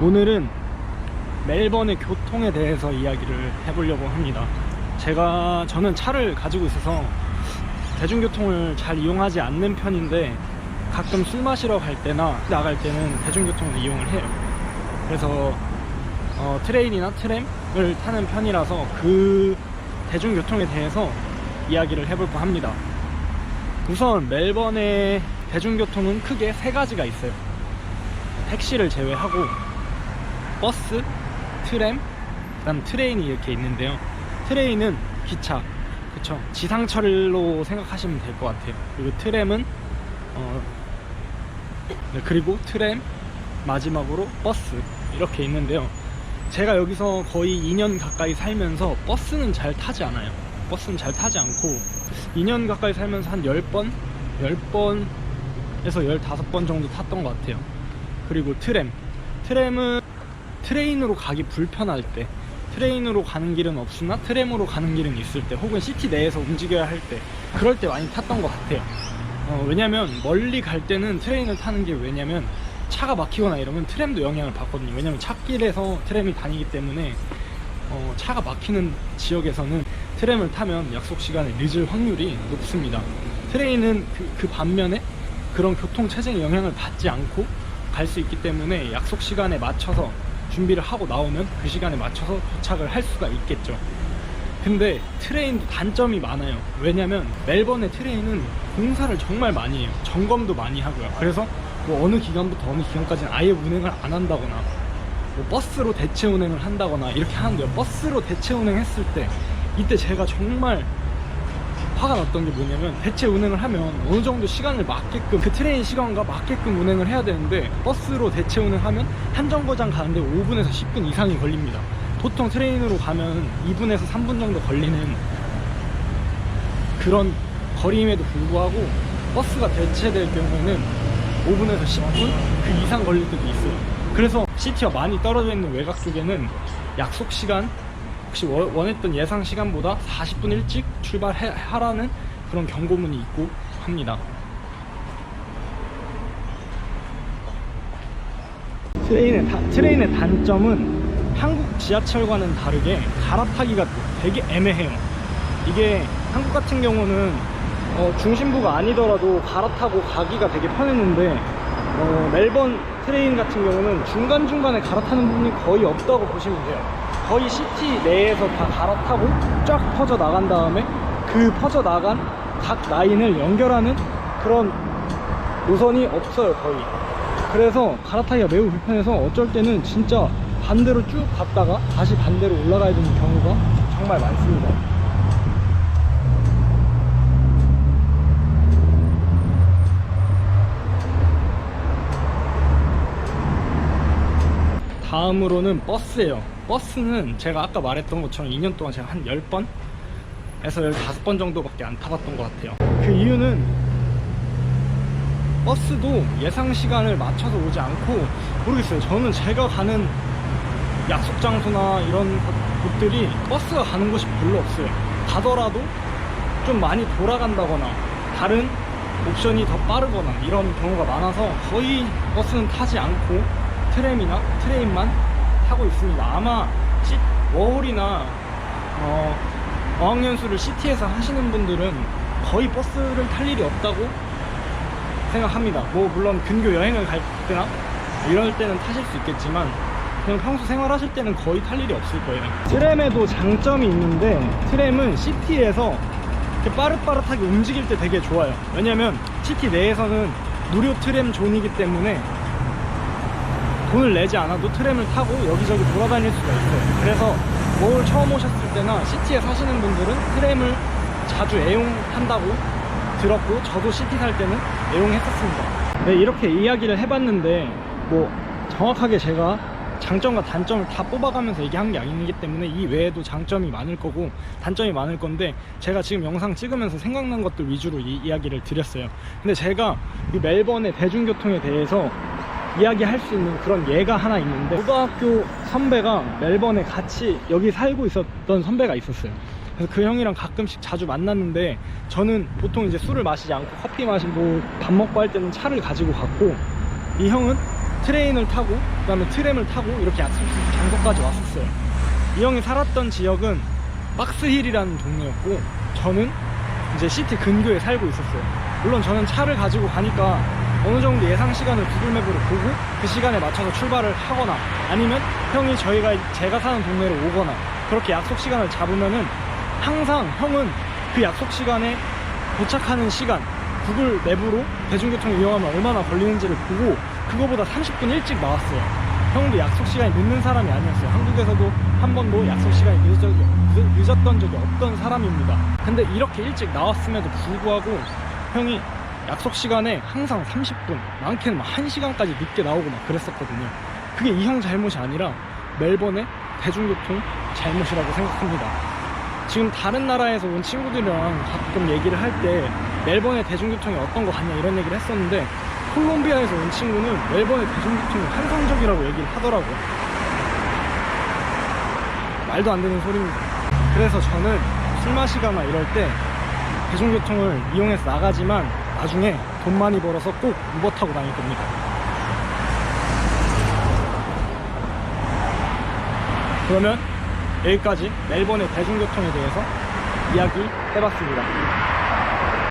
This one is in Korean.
오늘은 멜번의 교통에 대해서 이야기를 해보려고 합니다. 제가 저는 차를 가지고 있어서 대중교통을 잘 이용하지 않는 편인데 가끔 술 마시러 갈 때나 나갈 때는 대중교통을 이용을 해요. 그래서 어, 트레인이나 트램을 타는 편이라서 그 대중교통에 대해서 이야기를 해볼까 합니다. 우선 멜번의 대중교통은 크게 세 가지가 있어요. 택시를 제외하고 버스, 트램, 그다음 트레인이 이렇게 있는데요. 트레인은 기차, 그쵸? 지상철로 생각하시면 될 것 같아요. 그리고 트램은 어, 네, 그리고 트램 마지막으로 버스 이렇게 있는데요. 제가 여기서 거의 2년 가까이 살면서 버스는 잘 타지 않아요. 버스는 잘 타지 않고 2년 가까이 살면서 한 10번, 10번에서 15번 정도 탔던 것 같아요. 그리고 트램. 트램은 트레인으로 가기 불편할 때, 트레인으로 가는 길은 없으나 트램으로 가는 길은 있을 때, 혹은 시티 내에서 움직여야 할 때, 그럴 때 많이 탔던 것 같아요. 어, 왜냐면 멀리 갈 때는 트레인을 타는 게 왜냐면 차가 막히거나 이러면 트램도 영향을 받거든요. 왜냐면 찾길에서 트램이 다니기 때문에 어, 차가 막히는 지역에서는 트램을 타면 약속 시간에 늦을 확률이 높습니다. 트레인은 그, 그 반면에 그런 교통 체증의 영향을 받지 않고 갈 수 있기 때문에 약속 시간에 맞춰서 준비를 하고 나오면 그 시간에 맞춰서 도착을 할 수가 있겠죠. 근데 트레인도 단점이 많아요. 왜냐면 멜번의 트레인은 공사를 정말 많이 해요. 점검도 많이 하고요. 그래서 뭐 어느 기간부터 어느 기간까지는 아예 운행을 안 한다거나 뭐 버스로 대체 운행을 한다거나 이렇게 하는데요. 버스로 대체 운행했을 때 이때 제가 정말 화가 났던 게 뭐냐면 대체 운행을 하면 어느 정도 시간을 맞게끔 그 트레인 시간과 맞게끔 운행을 해야 되는데 버스로 대체 운행하면 한 정거장 가는데 5분에서 10분 이상이 걸립니다. 보통 트레인으로 가면 2분에서 3분 정도 걸리는 그런 거리임에도 불구하고 버스가 대체될 경우에는 5분에서 10분 그 이상 걸릴 때도 있어요. 그래서 시티와 많이 떨어져 있는 외곽 쪽에는 약속 시간 혹시 원- 원했던 예상 시간보다 40분 일찍 출발하라는 그런 경고문이 있고 합니다. 트레인의, 다- 트레인의 단점은 한국 지하철과는 다르게 갈아타기가 되게 애매해요. 이게 한국 같은 경우는 어, 중심부가 아니더라도 갈아타고 가기가 되게 편했는데 어, 멜번 트레인 같은 경우는 중간중간에 갈아타는 부분이 거의 없다고 보시면 돼요. 거의 시티 내에서 다 갈아타고 쫙 퍼져 나간 다음에 그 퍼져 나간 각 라인을 연결하는 그런 노선이 없어요, 거의. 그래서 갈아타기가 매우 불편해서 어쩔 때는 진짜 반대로 쭉 갔다가 다시 반대로 올라가야 되는 경우가 정말 많습니다. 다음으로는 버스예요. 버스는 제가 아까 말했던 것처럼 2년 동안 제가 한 10번 에서 15번 정도밖에 안 타봤던 것 같아요. 그 이유는 버스도 예상 시간을 맞춰서 오지 않고 모르겠어요. 저는 제가 가는 약속 장소나 이런 곳들이 버스가 가는 곳이 별로 없어요. 가더라도 좀 많이 돌아간다거나 다른 옵션이 더 빠르거나 이런 경우가 많아서 거의 버스는 타지 않고 트램이나 트레인만 타고 있습니다. 아마 시, 워홀이나 어, 어학연수를 시티에서 하시는 분들은 거의 버스를 탈 일이 없다고 생각합니다. 뭐 물론 근교 여행을 갈 때나 이럴 때는 타실 수 있겠지만 그냥 평소 생활하실 때는 거의 탈 일이 없을 거예요. 트램에도 장점이 있는데 트램은 시티에서 이렇게 빠릇빠릇하게 움직일 때 되게 좋아요. 왜냐면 시티 내에서는 무료 트램 존이기 때문에 돈을 내지 않아도 트램을 타고 여기저기 돌아다닐 수가 있어요. 그래서 서울 처음 오셨을 때나 시티에 사시는 분들은 트램을 자주 애용한다고 들었고 저도 시티 살 때는 애용했었습니다. 네, 이렇게 이야기를 해봤는데 뭐 정확하게 제가 장점과 단점을 다 뽑아가면서 얘기한 게 아니기 때문에 이 외에도 장점이 많을 거고 단점이 많을 건데 제가 지금 영상 찍으면서 생각난 것들 위주로 이 이야기를 드렸어요. 근데 제가 이 멜번의 대중교통에 대해서 이야기할 수 있는 그런 예가 하나 있는데 고등학교 선배가 멜번에 같이 여기 살고 있었던 선배가 있었어요. 그래서 그 형이랑 가끔씩 자주 만났는데 저는 보통 이제 술을 마시지 않고 커피 마시고 밥 먹고 할 때는 차를 가지고 갔고 이 형은 트레인을 타고 그 다음에 트램을 타고 이렇게 장소까지 왔었어요. 이 형이 살았던 지역은 박스힐이라는 동네였고 저는 이제 시티 근교에 살고 있었어요. 물론 저는 차를 가지고 가니까 어느 정도 예상 시간을 구글맵으로 보고 그 시간에 맞춰서 출발을 하거나 아니면 형이 저희가 제가 사는 동네로 오거나 그렇게 약속 시간을 잡으면은 항상 형은 그 약속 시간에 도착하는 시간 구글 맵으로 대중교통을 이용하면 얼마나 걸리는지를 보고 그거보다 30분 일찍 나왔어요. 형도 약속 시간이 늦는 사람이 아니었어요. 한국에서도 한 번도 약속 시간이 늦었, 늦- 늦었던 적이 없던 사람입니다. 근데 이렇게 일찍 나왔음에도 불구하고 형이 약속 시간에 항상 30분, 많게는 막 1시간까지 늦게 나오고 막 그랬었거든요. 그게 이 형 잘못이 아니라 멜번의 대중교통 잘못이라고 생각합니다. 지금 다른 나라에서 온 친구들이랑 가끔 얘기를 할 때 멜번의 대중교통이 어떤 거 같냐 이런 얘기를 했었는데 콜롬비아에서 온 친구는 멜번의 대중교통이 환상적이라고 얘기를 하더라고요. 말도 안 되는 소리입니다. 그래서 저는 술 마시거나 이럴 때 대중교통을 이용해서 나가지만 나중에 돈 많이 벌어서 꼭 우버 타고 다닐 겁니다. 그러면 여기까지 멜번의 대중교통에 대해서 이야기 해봤습니다.